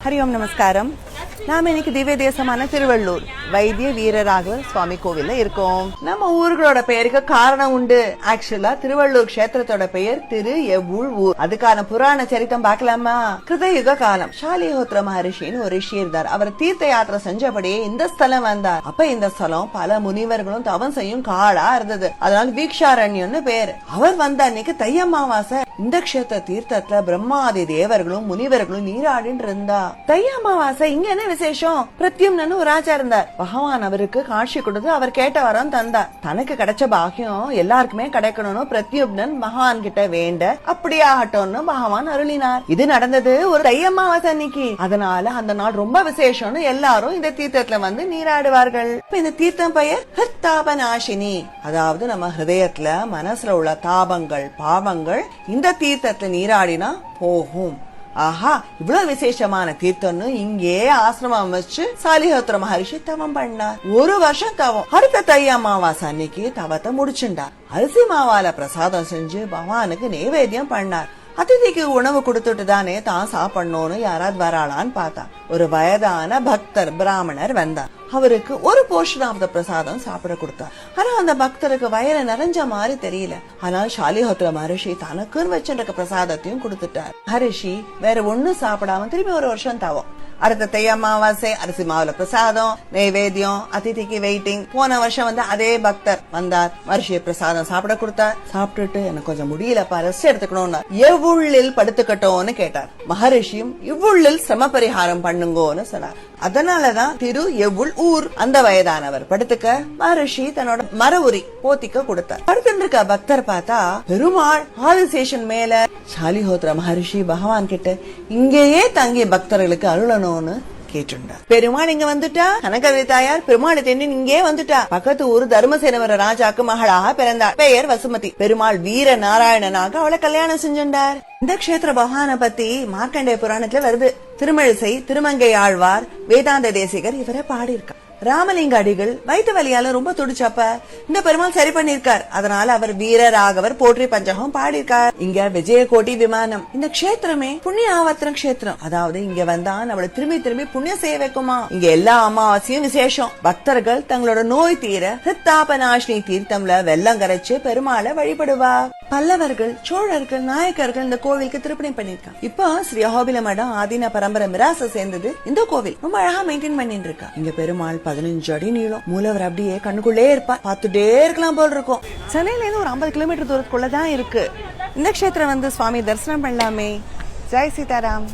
ஹரி ஓம் நமஸ்காரம் நாம இன்னைக்கு திவ்ய தேசமான திருவள்ளூர் வைத்திய வீரராகவ சுவாமி கோவில்ல இருக்கோம். நம்ம ஊர்களோட பெயருக்கு காரணம் உண்டு. ஆக்சுவலா திருவள்ளூர் கஷேத்திரத்தோட பெயர் திரு எவ்வூர் ஊர். அதுக்கான புராண சரித்தம் பார்க்கலாமா? கிருதயுக காலம். ஷாலிஹோத்ர மகரிஷின்னு ஒரு ரிஷி இருந்தார். அவர் தீர்த்த யாத்திரை செஞ்சபடியே இந்த ஸ்தலம் வந்தார். அப்ப இந்த ஸ்தலம் பல முனிவர்களும் தவம் செய்யும் காடா இருந்தது. அதனால வீக்ஷாரண்யம்னு பேரு. அவர் வந்த அன்னைக்கு தையம்மாவாசை அமாவாசை. இந்த கஷேத்திர தீர்த்தத்துல பிரம்மாதி தேவர்களும் முனிவர்களும் நீராடின்னு இருந்தா. தை அமாவாசை இங்க என்ன விசேஷம்? பிரத்யும்னு ஒரு ராஜா இருந்தார். பகவான் அவருக்கு காட்சி கொடுத்து அவர் கேட்ட வரம் தந்தார். தனக்கு கிடைச்ச பாக்கியம் எல்லாருக்குமே கிடைக்கணும்னு பிரத்யுப்னன் மகான் கிட்ட வேண்ட அப்படியே ஆகட்டும்னு பகவான் அருளினார். இது நடந்தது ஒரு தை அமாவாசை அன்னைக்கு. அதனால அந்த நாள் ரொம்ப விசேஷம்னு எல்லாரும் இந்த தீர்த்தத்துல வந்து நீராடுவார்கள். இந்த தீர்த்தம் பெயர் ஹத்தாபநாசினி அதாவது நம்ம ஹிருதயத்துல மனசுல உள்ள தாபங்கள் பாவங்கள் இந்த தீர்த்தத்துல நீராடினா போகும். ஆஹா இவ்வளவு விசேஷமான தீர்த்தம்னு இங்கே ஆசிரமம் அமைச்சு சாலிஹோத்திர மகரிஷி தவம் பண்ணார். ஒரு வருஷம் தவம். அடுத்த தை அமாவாசை அன்னைக்கு தவத்தை முடிச்சுண்டார் அரிசி மாவால பிரசாதம் செஞ்சு பகவானுக்கு நைவேத்தியம் பண்ணார். அதிதிக்கு உணவு கொடுத்துட்டு தானே தான் சாப்பிடணும்னு யாராவது வராளான்னு பார்த்தா. ஒரு வயதான பக்தர் பிராமணர் வந்தார். அவருக்கு ஒரு போர்ஷன் ஆஃப் த பிரசாதம் சாப்பிட கொடுத்தார். ஆனா அந்த பக்தருக்கு வயிறு நிறைஞ்ச மாதிரி தெரியல. ஆனால் ஷாலிஹோத்ர மகரிஷி தனக்குன்னு வச்சிருக்க பிரசாதத்தையும் கொடுத்துட்டார். மகரிஷி வேற ஒண்ணும் சாப்பிடாம திரும்பி ஒரு வருஷம் தவம். அடுத்த தை அமாவாசை அரிசி மாவுல பிரசாதம் நைவேத்தியம் அதிதிக்கு வெயிட்டிங் போன வருஷம் வந்து அதே பக்தர் வந்தார். மரிஷிய பிரசாதம் சாப்பிட கொடுத்தார். சாப்பிட்டுட்டு எனக்கு கொஞ்சம் முடியலப்பா ரெஸ்ட் எடுத்துக்கணும்னா எவ்வுள்ளில் படுத்துக்கட்டோம்னு கேட்டார். மகரிஷியும் இவ்வுள்ளில் சிரம பரிகாரம் பண்ணுங்கோன்னு சொன்னார். அதனாலதான் திரு எவ்வுள் ஊர் அந்த வயதானவர் படுத்துக்க மகரிஷி தன்னோட மர உரி போத்திக்க கொடுத்தார். படுத்துட்டு இருக்க பக்தர் பார்த்தா பெருமாள் ஆதிசேஷன் மேல சாலிஹோத்ர மகரிஷி பகவான் கிட்ட இங்கேயே தங்கிய பக்தர்களுக்கு அருளணும்னு கேட்டுண்டார் பெருமாள் இங்க வந்துட்டா? கனகவி தாயார் பெருமாள் தென்னு இங்கே வந்துட்டா? பக்கத்து ஊர் தர்மசேனவர ராஜாக்கு மகளாக பிறந்தார். பெயர் வசுமதி. பெருமாள் வீர நாராயணனாக அவளை கல்யாணம் செஞ்சுண்டார் இந்த கஷேத்திர பகவான பத்தி மார்க்கண்டேய புராணத்துல வருது. திருமழிசை திருமங்கை ஆழ்வார் வேதாந்த தேசிகர் இவரை பாடியிருக்கார். ராமலிங்க அடிகள் வயிற்று வலியால ரொம்ப துடிச்சப்ப இந்த பெருமாள் சரி பண்ணிருக்கார் அதனால அவர் வீர ராகவர் போற்றி பஞ்சகம் பாடியிருக்கார். இங்க விஜயகோட்டி விமானம். இந்த க்ஷேத்திரமே புண்ணிய ஆவர்த்தன க்ஷேத்திரம். அதாவது இங்க வந்தா நம்மள திரும்பி திரும்பி புண்ணியம் செய்ய வைக்குமா? இங்க எல்லா அமாவாசையும் விசேஷம். பக்தர்கள் தங்களோட நோய் தீர ஹித்தாபநாசினி தீர்த்தம்ல வெள்ளம் கரைச்சு பெருமாளை வழிபடுவா பல்லவர்கள் சோழர்கள் நாயக்கர்கள் இந்த கோவிலுக்கு திருப்பணி பண்ணிருக்காங்க இப்போ ஸ்ரீ அஹோபில மடம் ஆதீன பரம்பரை மிராச சேர்ந்தது இந்த கோவில். ரொம்ப அழகா மெயின்டைன் பண்ணிட்டு இருக்கா இங்க பெருமாள் பதினஞ்சு அடி நீளம். மூலவர் அப்படியே கண்ணுக்குள்ளே இருப்பா பார்த்துட்டே இருக்கலாம் போல் இருக்கும். சென்னையில இருந்து ஒரு ஐம்பது கிலோமீட்டர் தூரத்துக்குள்ளதான் இருக்கு. இந்த கஷேத்திரம் வந்து சுவாமி தரிசனம் பண்ணலாமே. ஜெய் சீதாராம்.